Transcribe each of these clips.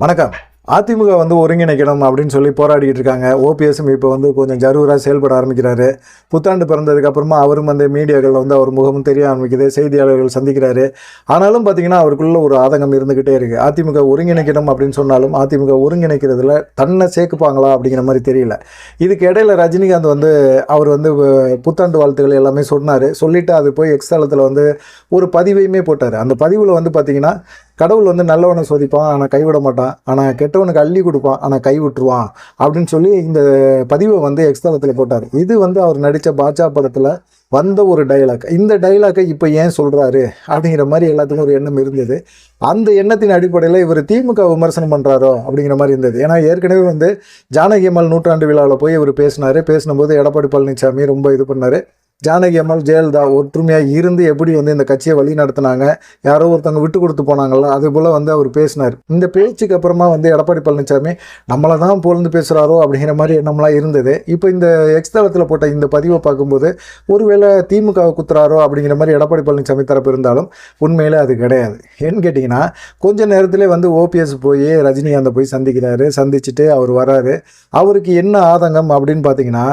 வணக்கம். அதிமுக வந்து ஒருங்கிணைக்கணும் அப்படின்னு சொல்லி போராடிக்கிட்டு இருக்காங்க. ஓபிஎஸும் இப்போ வந்து கொஞ்சம் ஜரூராக செயல்பட ஆரம்பிக்கிறாரு. புத்தாண்டு பிறந்ததுக்கப்புறமா அவரும் வந்து மீடியாக்களில் வந்து அவர் முகமும் தெரிய ஆரம்பிக்குது. செய்தியாளர்கள் சந்திக்கிறாரு. ஆனாலும் பார்த்தீங்கன்னா அவருக்குள்ள ஒரு ஆதங்கம் இருந்துக்கிட்டே இருக்குது அதிமுக ஒருங்கிணைக்கணும் அப்படின்னு சொன்னாலும் அதிமுக ஒருங்கிணைக்கிறதுல தன்னை சேர்க்குப்பாங்களா அப்படிங்கிற மாதிரி தெரியல. இதுக்கு இடையில ரஜினிகாந்த் வந்து அவர் வந்து புத்தாண்டு வாழ்த்துக்கள் எல்லாமே சொன்னார். சொல்லிட்டு அது போய் எக்ஸ்தலத்தில் வந்து ஒரு பதிவையுமே போட்டார். அந்த பதிவில் வந்து பார்த்திங்கன்னா கடவுள் வந்து நல்லவனை சோதிப்பான் ஆனால் கைவிட மாட்டான். ஆனால் கெட்டவனுக்கு அள்ளி கொடுப்பான் ஆனால் கை விட்டுருவான் அப்படின்னு சொல்லி இந்த பதிவை வந்து எக்ஸ்தலத்தில் போட்டார். இது வந்து அவர் நடித்த பாஜா படத்தில் வந்த ஒரு டைலாக் இந்த டைலாக்கை இப்போ ஏன் சொல்கிறாரு அப்படிங்கிற மாதிரி எல்லாத்துக்கும் ஒரு எண்ணம் இருந்தது. அந்த எண்ணத்தின் அடிப்படையில் இவர் திமுக விமர்சனம் பண்ணுறாரோ அப்படிங்கிற மாதிரி இருந்தது. ஏன்னா ஏற்கனவே வந்து ஜானகி அம்மாள் நூற்றாண்டு விழாவில் போய் இவர் பேசினார். பேசினபோது எடப்பாடி பழனிசாமி ரொம்ப இது பண்ணார். ஜானகி அம்மாள் ஜெயலலிதா ஒற்றுமையாக இருந்து எப்படி வந்து இந்த கட்சியை வழி நடத்தினாங்க? யாரோ ஒருத்தவங்க விட்டு கொடுத்து போனாங்கல்ல அது போல் வந்து அவர் பேசினார். இந்த பேச்சுக்கு அப்புறமா வந்து எடப்பாடி பழனிசாமி நம்மளை தான் புகழ்ந்து பேசுகிறாரோ அப்படிங்கிற மாதிரி எண்ணம்லாம் இருந்தது. இப்போ இந்த எக்ஸ்தலத்தில் போட்ட இந்த பதிவை பார்க்கும்போது ஒருவேளை திமுகவை குத்துறாரோ அப்படிங்கிற மாதிரி எடப்பாடி பழனிசாமி தரப்பு இருந்தாலும் உண்மையில் அது கிடையாது. ஏன்னு கேட்டிங்கன்னா கொஞ்ச நேரத்திலே வந்து ஓபிஎஸ் போய் ரஜினிகாந்தை போய் சந்திக்கிறாரு சந்திச்சுட்டு அவர் வராரு. அவருக்கு என்ன ஆதங்கம் அப்படின்னு பார்த்தீங்கன்னா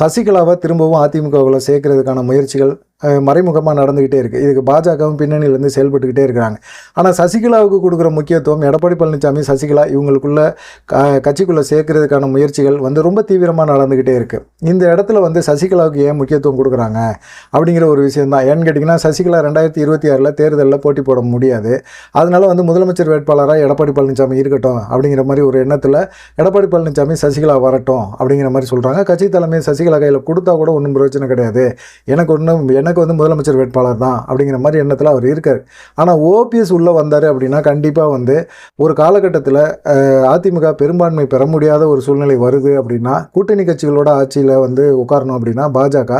சசிகலாவை திரும்பவும் அதிமுகவில் சேர்க்கறதுக்கான முயற்சிகள் மறைமுகமாக நடந்துக்கிட்டே இருக்குது இதுக்கு பாஜகவும் பின்னணியிலேருந்து செயல்பட்டுக்கிட்டே இருக்கிறாங்க. ஆனால் சசிகலாவுக்கு கொடுக்குற முக்கியத்துவம் எடப்பாடி பழனிசாமி சசிகலா இவங்களுக்குள்ள க- கட்சிக்குள்ளே சேர்க்கறதுக்கான முயற்சிகள் வந்து ரொம்ப தீவிரமாக நடந்துக்கிட்டே இருக்குது இந்த இடத்துல வந்து சசிகலாவுக்கு ஏன் முக்கியத்துவம் கொடுக்குறாங்க? அப்படிங்கிற ஒரு விஷயம் தான் ஏன்னு கேட்டிங்கன்னா சசிகலா ரெண்டாயிரத்தி இருபத்தி ஆறில் தேர்தலில் போட்டி போட முடியாது. அதனால் வந்து முதலமைச்சர் வேட்பாளராக எடப்பாடி பழனிசாமி இருக்கட்டும் அப்படிங்கிற மாதிரி ஒரு எண்ணத்தில் எடப்பாடி பழனிசாமி சசிகலா வரட்டும் அப்படிங்கிற மாதிரி சொல்கிறாங்க கட்சி தலைமை சசிகலா கையில் கொடுத்தா கூட ஒன்றும் பிரச்சனை கிடையாது. எனக்கு ஒன்றும் என்ன எனக்கு வந்து முதலமைச்சர் வேட்பாளர் தான் அப்படிங்கிற மாதிரி எண்ணத்தில் அவர் இருக்கார். ஆனால் ஓபிஎஸ் உள்ளே வந்தார் அப்படின்னா கண்டிப்பாக வந்து ஒரு காலகட்டத்தில் அதிமுக பெரும்பான்மை பெற முடியாத ஒரு சூழ்நிலை வருது அப்படின்னா கூட்டணி கட்சிகளோட ஆட்சியில் வந்து உட்காரணும் அப்படின்னா பாஜக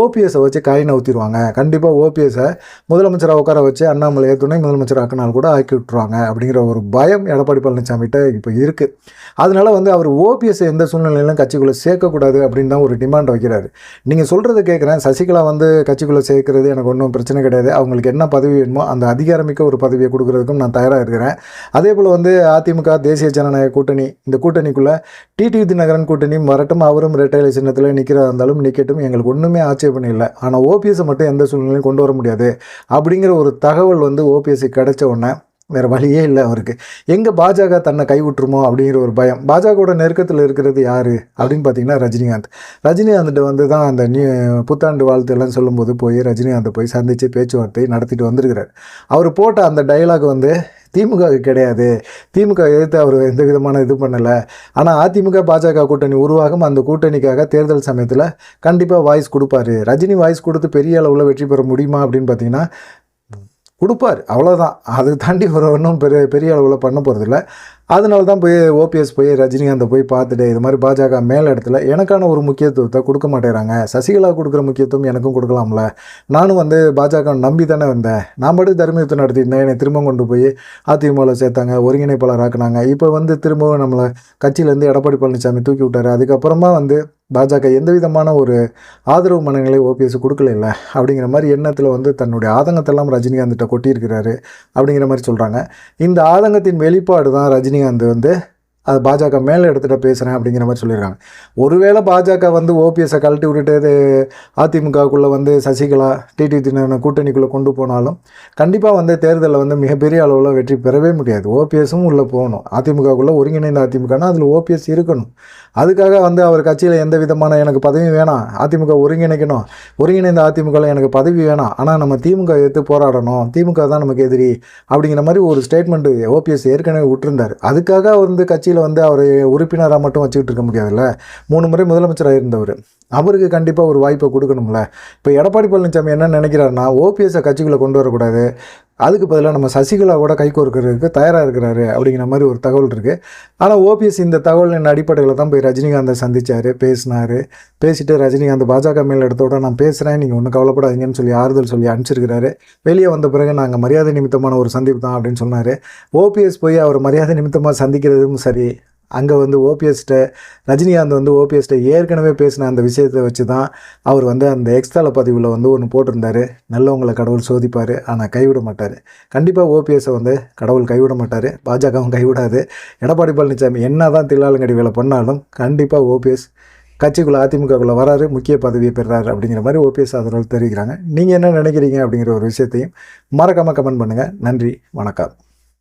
ஓபிஎஸை வச்சு காய் நவுத்திடுவாங்க கண்டிப்பாக ஓபிஎஸை முதலமைச்சராக உட்கார வச்சு அண்ணாமலையை துணை முதலமைச்சர் ஆக்கினால் கூட ஆக்கி விட்டுருவாங்க அப்படிங்கிற ஒரு பயம் எடப்பாடி பழனிசாமிகிட்ட இப்போ இருக்குது அதனால வந்து அவர் ஓபிஎஸ் எந்த சூழ்நிலையிலும் கட்சிக்குள்ளே சேர்க்கக்கூடாது அப்படின்னு தான் ஒரு டிமாண்ட் வைக்கிறாரு. நீங்கள் சொல்கிறத கேட்குறேன் சசிகலா வந்து கட்சி கட்சிக்குள்ளே சேர்க்கறது எனக்கு ஒன்றும் பிரச்சனை கிடையாது. அவங்களுக்கு என்ன பதவி வேணுமோ அந்த அதிகாரமிக்க ஒரு பதவியை கொடுக்கறதுக்கும் நான் தயாராக இருக்கிறேன். அதே போல் வந்து அதிமுக தேசிய ஜனநாயக கூட்டணி இந்த கூட்டணிக்குள்ளே டிடிவி தினகரன் கூட்டணியும் வரட்டும் அவரும் ரெட்டைலை சின்னத்தில் நிற்கிறதா இருந்தாலும் நிற்கட்டும் எங்களுக்கு ஒன்றுமே ஆட்சேபனை இல்லை. ஆனால் ஓபிஎஸ்ஸை மட்டும் எந்த சூழ்நிலையும் கொண்டு வர முடியாது. அப்படிங்கிற ஒரு தகவல் வந்து ஓபிஎஸ்சி கிடைச்ச உடனே வேறு வழியே இல்லை அவருக்கு. எங்கே பாஜக தன்னை கைவிட்டுருமோ அப்படிங்கிற ஒரு பயம். பாஜகவோட நெருக்கத்தில் இருக்கிறது யார் அப்படின்னு பார்த்தீங்கன்னா ரஜினிகாந்த். ரஜினிகாந்த்கிட்ட வந்து தான் அந்த நியூ புத்தாண்டு வாழ்த்து எல்லாம் சொல்லும்போது போய் ரஜினிகாந்தை போய் சந்தித்து பேச்சுவார்த்தை நடத்திட்டு வந்திருக்கிறார். அவர் போட்ட அந்த டயலாக் வந்து திமுக கிடையாது. திமுக எதிர்த்து அவர் எந்த விதமான இது பண்ணலை. ஆனால் அதிமுக பாஜக கூட்டணி உருவாகும் அந்த கூட்டணிக்காக தேர்தல் சமயத்தில் கண்டிப்பாக வாய்ஸ் கொடுப்பாரு. ரஜினி வாய்ஸ் கொடுத்து பெரிய அளவில் வெற்றி பெற முடியுமா அப்படின்னு பார்த்தீங்கன்னா கொடுப்பார். அவ்வளோதான் அது தாண்டி ஒரு ஒன்றும் பெரிய பெரிய அளவில் பண்ண போகிறதில்ல அதனால தான் போய் ஓபிஎஸ் போய் ரஜினிகாந்தை போய் பார்த்துட்டு இது மாதிரி பாஜக மேல் இடத்துல எனக்கான ஒரு முக்கியத்துவத்தை கொடுக்க மாட்டேறாங்க. சசிகலா கொடுக்குற முக்கியத்துவம் எனக்கும் கொடுக்கலாம்ல. நானும் வந்து பாஜக நம்பி தானே வந்தேன். நான் மட்டும் தர்மயுத்தம் நடத்தியிருந்தேன் என்னை திரும்ப கொண்டு போய் அதிமுகவில் சேர்த்தாங்க. ஒருங்கிணைப்பாளர் ஆக்குனாங்க. இப்போ வந்து திரும்பவும் நம்மளை கட்சியிலேருந்து எடப்பாடி பழனிசாமி தூக்கி விட்டார். அதுக்கப்புறமா வந்து பாஜக எந்த விதமான ஒரு ஆதரவு மனநிலை ஓபிஎஸ் கொடுக்கல இல்லை. அப்படிங்கிற மாதிரி எண்ணத்தில் வந்து தன்னுடைய ஆதங்கத்தெல்லாம் ரஜினிகாந்த்கிட்ட கொட்டியிருக்கிறாரு. அப்படிங்கிற மாதிரி சொல்கிறாங்க இந்த ஆதங்கத்தின் வெளிப்பாடு தான் ரஜினி ரஜினிகாந்த் வந்து அது பாஜக மேலே எடுத்துகிட்டு பேசுகிறேன் அப்படிங்கிற மாதிரி சொல்லியிருக்காங்க. ஒருவேளை பாஜக வந்து ஓபிஎஸ்ஸை கழட்டி விட்டுட்டு அதிமுகக்குள்ளே வந்து சசிகலா டிடி தின கூட்டணிக்குள்ளே கொண்டு போனாலும் கண்டிப்பாக வந்து தேர்தலில் வந்து மிகப்பெரிய அளவில் வெற்றி பெறவே முடியாது. ஓபிஎஸும் உள்ளே போகணும். அதிமுகக்குள்ளே ஒருங்கிணைந்த அதிமுகனா அதில் ஓபிஎஸ் இருக்கணும். அதுக்காக வந்து அவர் கட்சியில் எந்த விதமான எனக்கு பதவி வேணாம். அதிமுக ஒருங்கிணைக்கணும். ஒருங்கிணைந்த அதிமுகவில் எனக்கு பதவி வேணாம். ஆனால் நம்ம திமுக எடுத்து போராடணும். திமுக தான் நமக்கு எதிரி அப்படிங்கிற மாதிரி ஒரு ஸ்டேட்மெண்ட்டு ஓபிஎஸ் ஏற்கனவே விட்டுருந்தார். அதுக்காக வந்து கட்சியில் வந்து அவர் உறுப்பினராக மட்டும் வச்சுக்கிட்டு இருக்க முடியாதுல்ல? மூணு முறை முதலமைச்சராக இருந்தவர் அவருக்கு கண்டிப்பாக ஒரு வாய்ப்பை கொடுக்கணும்ல? இப்போ எடப்பாடி பழனிசாமி என்ன நினைக்கிறாருன்னா ஓபிஎஸ்ஸை கட்சிக்குள்ளே கொண்டு வரக்கூடாது. அதுக்கு பதிலாக நம்ம சசிகலாவோட கை கோர்க்கறதுக்கு தயாராக இருக்கிறாரு அப்படிங்கிற மாதிரி ஒரு தகவல் இருக்குது ஆனால் ஓபிஎஸ் இந்த தகவலின் அடிப்படையில் தான் போய் ரஜினிகாந்தை சந்திச்சார் பேசினார். பேசிட்டு ரஜினிகாந்த் பாஜக மேல் இடத்தோட நான் பேசுகிறேன் நீங்கள் ஒன்றும் கவலைப்படாதீங்கன்னு சொல்லி ஆறுதல் சொல்லி அனுப்பிச்சிருக்கிறாரு. வெளியே வந்த பிறகு நாங்கள் மரியாதை நிமித்தமான ஒரு சந்திப்பு தான் அப்படின்னு சொன்னார். ஓபிஎஸ் போய் அவர் மரியாதை நிமித்தமாக சந்திக்கிறதும் சரி அங்கே வந்து ஓபிஎஸ்கிட்ட ரஜினிகாந்த் வந்து ஓபிஎஸ்ட்டை ஏற்கனவே பேசின அந்த விஷயத்தை வச்சு தான் அவர் வந்து அந்த எக்ஸ்தல பதிவில் வந்து ஒன்று போட்டிருந்தாரு. நல்லவங்களை கடவுள் சோதிப்பார். ஆனால் கைவிட மாட்டார். கண்டிப்பாக ஓபிஎஸ்ஸை வந்து கடவுள் கைவிட மாட்டார். பாஜகவும் கைவிடாது. எடப்பாடி பழனிசாமி என்ன தான் தில்லாலங்கடி வேலை பண்ணாலும் கண்டிப்பாக ஓபிஎஸ் கட்சிக்குள்ளே அதிமுகக்குள்ளே வராரு முக்கிய பதவியை பெறாரு அப்படிங்கிற மாதிரி ஓபிஎஸ் ஆதரவு தெரிவிக்கிறாங்க. நீங்கள் என்ன நினைக்கிறீங்க அப்படிங்கிற ஒரு விஷயத்தையும் மறக்காமல் கமெண்ட் பண்ணுங்கள் நன்றி வணக்கம்.